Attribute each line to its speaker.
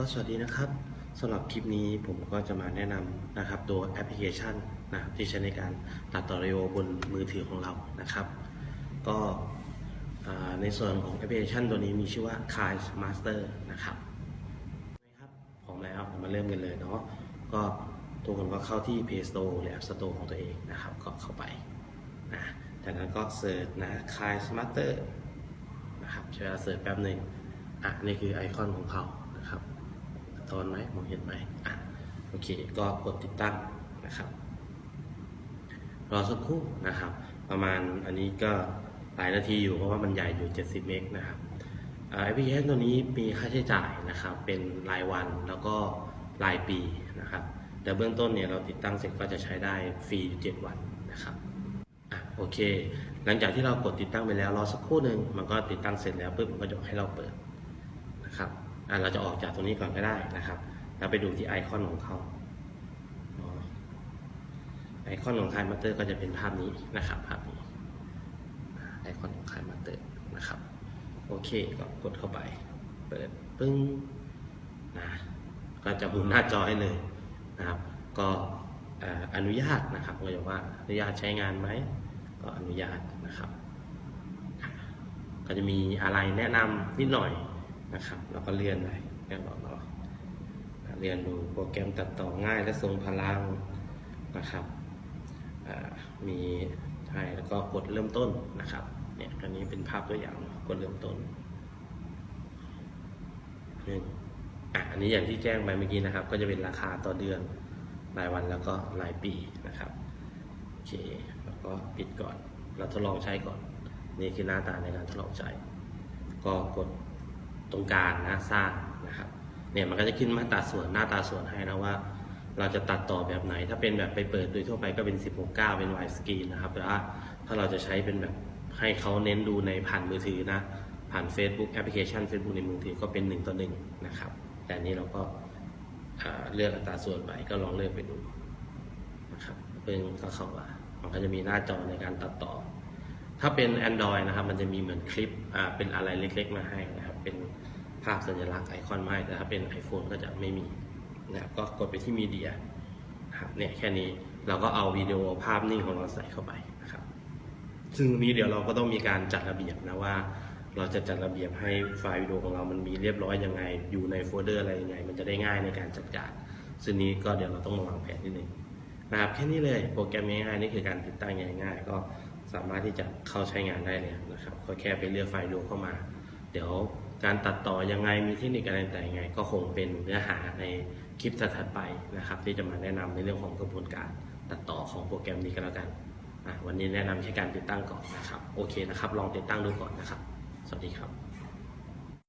Speaker 1: ก็สวัสดีนะครับสำหรับคลิปนี้ผมก็จะมาแนะนำนะครับตัวแอปพลิเคชันนะครับที่ใช้ในการตัดต่อวิดีโอบนมือถือของเรานะครับ ก็ในส่วนของแอปพลิเคชันตัวนี้มีชื่อว่า k a i Master นะครับนะครับพร้อมแล้วมาเริ่มกันเลยเนาะก็ตัวคนก็เข้าที่ Play Store หรือ App Store ของตัวเองนะครับ ก็เข้าไปนะจากนั้นก็เสิร์ชนะ k a i Master นะครับใช้เวลาเสิร์ชแป๊บหนึ่งอะนี่คือไอคอนของเขา ตอนไหมมองเห็นไหมอะโอเค ก็กดติดตั้งนะครับ รอสักครู่นะครับ ประมาณอันนี้ก็หลายนาทีอยู่เพราะว่ามันใหญ่อยู่ 70 เมกนะครับแอปพลิเคชันตัวนี้มีค่าใช้จ่ายนะครับ เป็นรายวันแล้วก็รายปีนะครับ แต่เบื้องต้นเนี่ยเราติดตั้งเสร็จก็จะใช้ได้ฟรีอยู่7วันนะครับอะโอเค หลังจากที่เรากดติดตั้งไปแล้วรอสักครู่หนึ่งมันก็ติดตั้งเสร็จแล้วปุ๊บมันก็จะให้เราเปิดนะครับ อะเราจะออกจากตรงนี้ก่อนก็ได้นะครับแล้วไปดูที่ไอคอนของเขาไอคอนของคายมาเตอร์ก็จะเป็นภาพนี้นะครับภาพนี้ไอคอนของคายมาเตอร์นะครับโอเคก็กดเข้าไปเปิดปึ้งนะก็จะหมุนหน้าจอให้เลยนะครับ ก็เอ่ออนุญาตนะครับก็จะว่าอนุญาตใช้งานไหมก็อนุญาตนะครับ ก็จะมีอะไรแนะนำนิดหน่อย นะครับแล้วก็เลื่อนไปเลื่บอกเราเรียนดูโปรแกรมตัดต่อง่ายและทรงพลังนะครับมีใช่แล้วก็กดเริ่มต้นนะครับเนี่ยอันนี้เป็นภาพตัวอย่างกดเริ่มต้นหนึ่งอะอันนี้อย่างที่แจ้งไปเมื่อกี้นะครับ ก็จะเป็นราคาต่อเดือนรายวันแล้วก็รายปีนะครับโอเคแล้วก็ปิดก่อน เราทดลองใช้ก่อน นี่คือหน้าตาในการทดลองใช้ ก็กด ตรงกลางนะสร้างนะครับเนี่ยมันก็จะขึ้นมาตราส่วนหน้าตาส่วนให้นะว่า เราจะตัดต่อแบบไหน ถ้าเป็นแบบไปเปิดโดยทั่วไปก็เป็น 16.9 เป็น wide screen นะครับแต่ว่าถ้าเราจะใช้เป็นแบบให้เขาเน้นดูในผ่านมือถือนะ ผ่าน Facebook แอปพลิเคชัน Facebook ในมือถือก็เป็น 1 ต่อ1นะครับ แต่นี้เราก็เลือกอัตราส่วนไปก็ลองเลือกไปดูนะครับเพิ่งก็เข้ามามันก็จะมีหน้าจอในการตัดต่อ ถ้าเป็น Android นะครับ มันจะมีเหมือนคลิปอ่าเป็นอะไรเล็กๆ มาให้นะครับ เป็นภาพสัญลักษณ์ไอคอนมาให้แต่ถ้าเป็น iPhone ก็จะไม่มีนะครับ ก็กดไปที่มีเดียนะครับเนี่ยแค่นี้เราก็เอาวิดีโอภาพนิ่งของเราใส่เข้าไปนะครับ ซึ่งนี้เดี๋ยวเราก็ต้องมีการจัดระเบียบนะว่า เราจะจัดระเบียบให้ไฟล์วิดีโอของเรามันมีเรียบร้อยยังไง อยู่ในโฟลเดอร์อะไรยังไง มันจะได้ง่ายในการจัดการ ซึ่งนี้ก็เดี๋ยวเราต้องมาวางแผนนิดนึงนะครับแค่นี้เลยโปรแกรมง่ายๆนี่คือการติดตั้งง่ายๆก็ สามารถที่จะเข้าใช้งานได้เลยนะครับ ก็แค่ไปเลือกไฟล์ดูเข้ามา เดี๋ยวการตัดต่อยังไงมีเทคนิคอะไรแต่ยังไง ก็คงเป็นเนื้อหาในคลิปถัดไปนะครับ ที่จะมาแนะนำในเรื่องของกระบวนการตัดต่อของโปรแกรมนี้ก็แล้วกันอะวันนี้แนะนำแค่การติดตั้งก่อนนะครับ โอเคนะครับ ลองติดตั้งดูก่อนนะครับ สวัสดีครับ